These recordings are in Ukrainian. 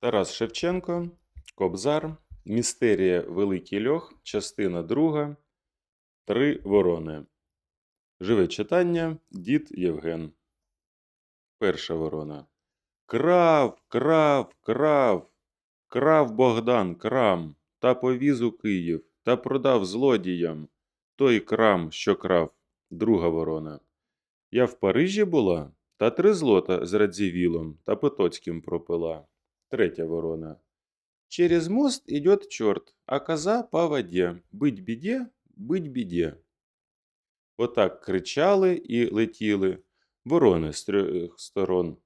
Тарас Шевченко, Кобзар, Містерія Великий Льох, частина 2, Три ворони. Живе читання Дід Євген. Перша ворона. Крав, крав, крав. Крав Богдан крам, та повіз у Київ, та продав злодіям. Той крам, що крав. Друга ворона. Я в Парижі була, та три злота з Радзівілом та Потоцьким пропила. Третя ворона. Через мост идет черт, а коза по воде. Быть біде, быть біде. Отак кричали і летіли ворони з трьох сторон.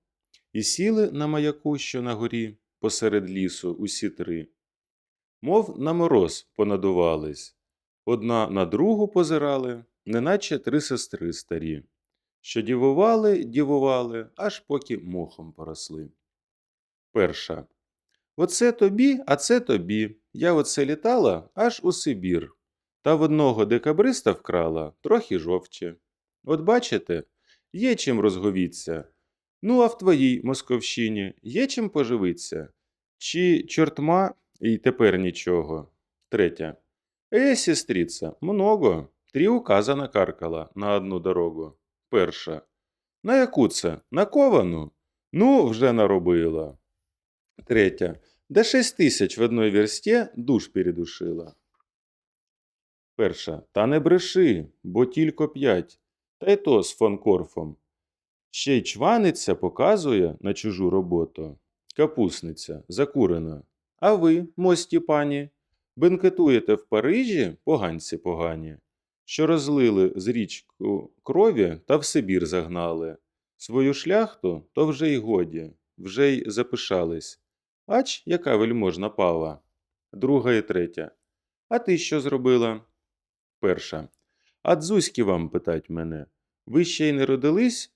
І сіли на маяку, що на горі, посеред лісу, усі три. Мов на мороз понадувались. Одна на другу позирали, неначе три сестри старі, що дівували, дівували, аж поки мохом поросли. Перша. Оце тобі, а це тобі. Я оце літала аж у Сибір. Та в одного декабриста вкрала трохи жовче. От бачите, є чим розговіться. Ну, а в твоїй Московщині є чим поживиться? Чи чортма і тепер нічого? Третя. Е, сестриця, много. Три указа накаркала на одну дорогу. Перша. На яку це? На ковану? Ну, вже наробила. Третя. Да шесть тисяч в одной версті душ передушила. Перша. Та не бреши, бо тільки п'ять. Та й то з фон Корфом. Ще й чваниться показує на чужу роботу. Капусниця, закурена. А ви, мості пані, бенкетуєте в Парижі поганці погані, що розлили з річку крові та в Сибір загнали. Свою шляхту то вже й годі, вже й запишались. Ач, яка вельможна пава. Друга і третя. А ти що зробила? Перша. А дзузьки вам питать мене. Ви ще й не родились?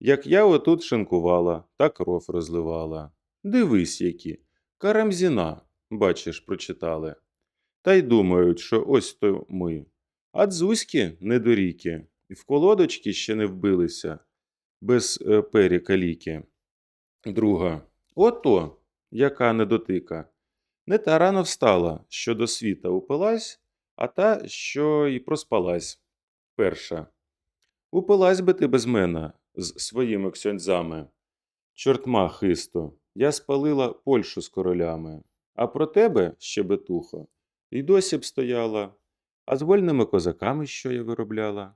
Як я отут шинкувала та кров розливала. Дивись, які. Карамзіна, бачиш, прочитали. Та й думають, що ось то ми. А дзузьки недоріки, в колодочки ще не вбилися, без е, пері каліки. Друга. Ото, яка недотика. Не та рано встала, що до світа упилась, а та, що й проспалась. Перша. Упилась би ти без мене з своїми ксьондзами. Чортма хисто, я спалила Польщу з королями, а про тебе, щебетухо, й досі б стояла, а з вольними козаками що я виробляла?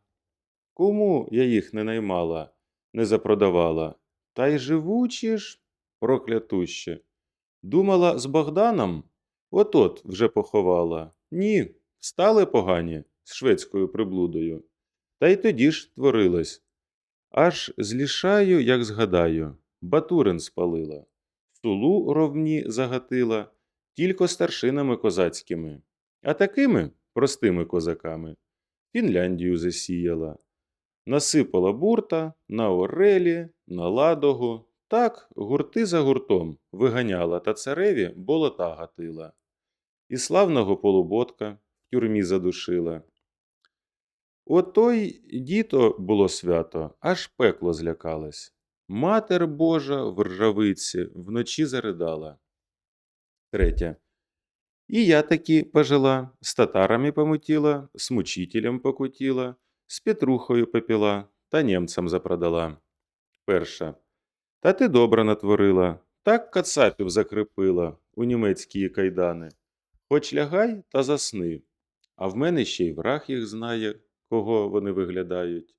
Кому я їх не наймала, не запродавала, та й живучі ж, проклятуще. Думала з Богданом? От-от вже поховала. Ні, стали погані з шведською приблудою. Та й тоді ж творилось. Аж злішаю, як згадаю, Батурин спалила, сулу ровні загатила, тільки старшинами козацькими, а такими простими козаками Фінляндію засіяла, насипала бурта на орелі, на ладогу, так гурти за гуртом виганяла та цареві болота гатила, і славного полуботка в тюрмі задушила. Отой діто було свято, аж пекло злякалось. Матер Божа в ржавиці вночі заридала. Третя. І я таки пожила, з татарами помутіла, з мучителем покутіла, з Петрухою попіла та німцям запродала. Перша. Та ти добре натворила, так кацапів закрепила у німецькі кайдани. Хоч лягай та засни, а в мене ще й враг їх знає, кого вони виглядають.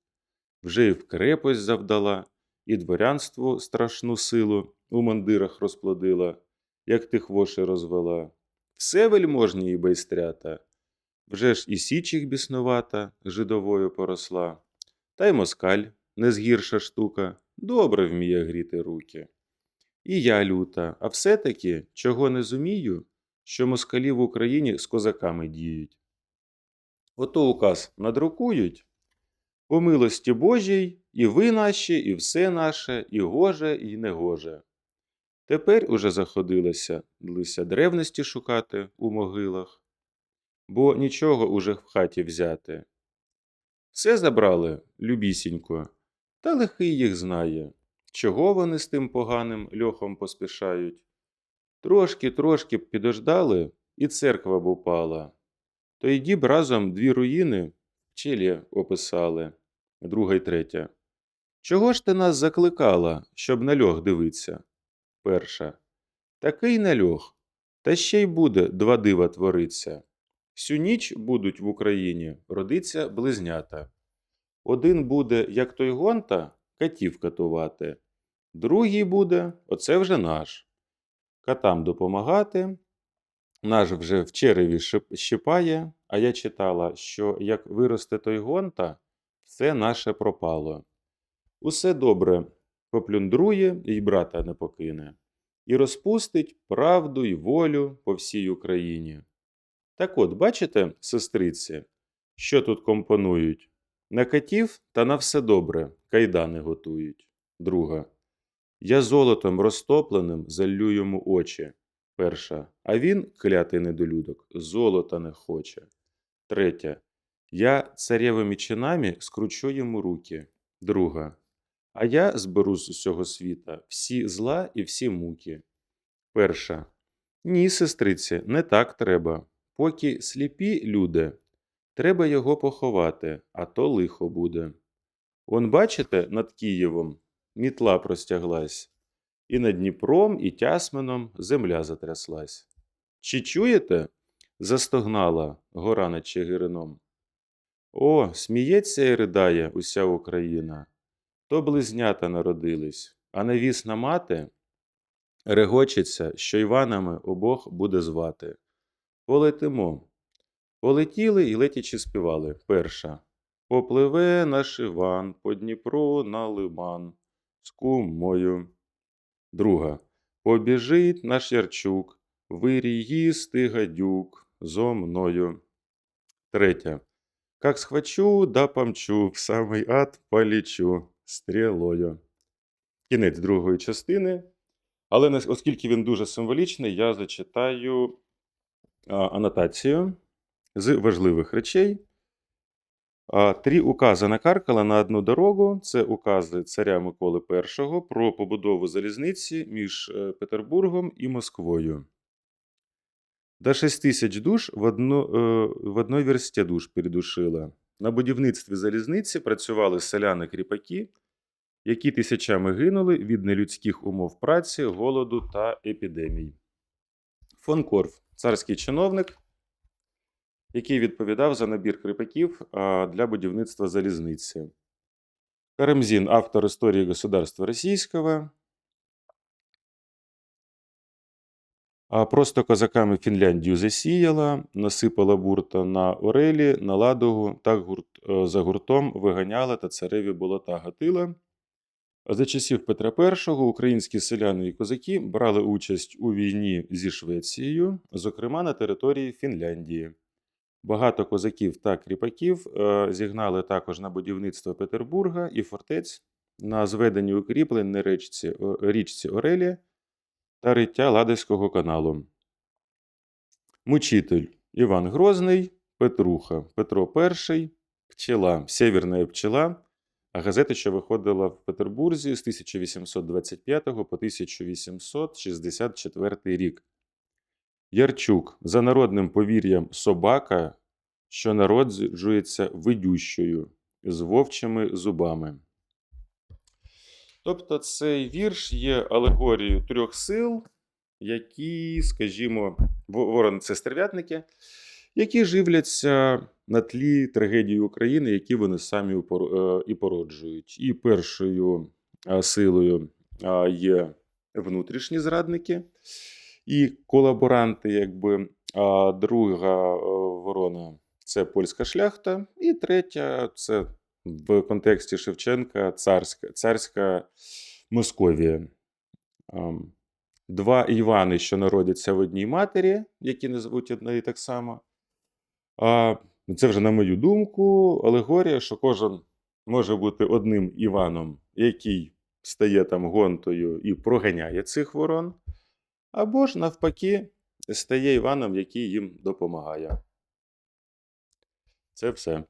Вже й в крепость завдала, і дворянству страшну силу у мандирах розплодила, як тих воші розвела. Все вельможні і байстрята. Вже ж і січих біснувата жидовою поросла, та й москаль, не згірша штука, добре вміє гріти руки. І я люта, а все-таки, чого не зумію, що москалі в Україні з козаками діють. Ото указ надрукують, по милості Божій, і ви наші, і все наше, і гоже, і негоже. Тепер уже заходилося лися древності шукати у могилах, бо нічого уже в хаті взяти. Все забрали, любісінько, та лихий їх знає, чого вони з тим поганим льохом поспішають. Трошки-трошки б підождали, і церква б упала. Тоді б разом дві руїни в челі описали, друга й третя. Чого ж ти нас закликала, щоб на льох дивиться? Перша. Такий нальох, та ще й буде два дива твориться. Всю ніч будуть в Україні родиться близнята. Один буде, як той гонта, катів катувати, другий буде, оце вже наш. Катам допомагати. Наш вже в череві щипає, а я читала, що як виросте той гонта, все наше пропало. Усе добре поплюндрує і брата не покине, і розпустить правду й волю по всій Україні. Так от, бачите, сестриці, що тут компонують? На катів та на все добре кайдани готують. Друга. Я золотом розтопленим залью йому очі. Перша. А він, клятий недолюдок, золота не хоче. Третя. Я царевими чинами скручу йому руки. Друга. А я зберу з усього світа всі зла і всі муки. Перша. Ні, сестриці, не так треба. Поки сліпі люди, треба його поховати, а то лихо буде. Он, бачите, над Києвом мітла простяглась, і над Дніпром, і Тясмином земля затряслась. Чи чуєте? застогнала гора над Чигирином. О, сміється і ридає уся Україна. То близнята народились, а навісна мати регочеться, що Іванами обох буде звати. Полетимо. Полетіли і летячи співали. Перша. Попливе наш Іван по Дніпру на лиман з кумою. Друга. Побіжить наш Ярчук, вирій гадюк зо мною. Третя. Как схвачу, да помчу, в самий ад полічу стрілою. Кінець другої частини. Але оскільки він дуже символічний, я зачитаю анотацію з важливих речей. Три укази накаркала на одну дорогу. Це укази царя Миколи І про побудову залізниці між е, Петербургом і Москвою. До 6 тисяч душ в, одно, е, в одній версті душ передушила. На будівництві залізниці працювали селяни-кріпаки, які тисячами гинули від нелюдських умов праці, голоду та епідемій. Фон Корф царський чиновник, який відповідав за набір кріпаків для будівництва залізниці. Карамзін, автор історії государства Російського. А просто козаками Фінляндію засіяла, насипала бурта на Орелі, на Ладогу, так гурт, е, за гуртом виганяла та цареві болота гатила. За часів Петра І українські селяни і козаки брали участь у війні зі Швецією, зокрема на території Фінляндії. Багато козаків та кріпаків е, зігнали також на будівництво Петербурга і фортець на зведенні укріплень на річці, річці Орелі та риття Ладожського каналу. Мучитель Іван Грозний, Петруха, Петро І, Пчела, Сєвєрна пчела, а газета, що виходила в Петербурзі з 1825 по 1864 рік. Ярчук за народним повір'ям собака, що народжується видющою з вовчими зубами. Тобто цей вірш є алегорією трьох сил, які, скажімо, во- ворон це стерв'ятники, які живляться на тлі трагедії України, які вони самі е, і породжують. І першою силою є внутрішні зрадники і колаборанти, якби. Друга е, ворона це польська шляхта, і третя це в контексті Шевченка царська, царська Московія. Два Івани, що народяться в одній матері, які назвуть одне і так само. А, це вже, на мою думку, алегорія, що кожен може бути одним Іваном, який стає там гонтою і проганяє цих ворон, або ж навпаки стає Іваном, який їм допомагає. Це все.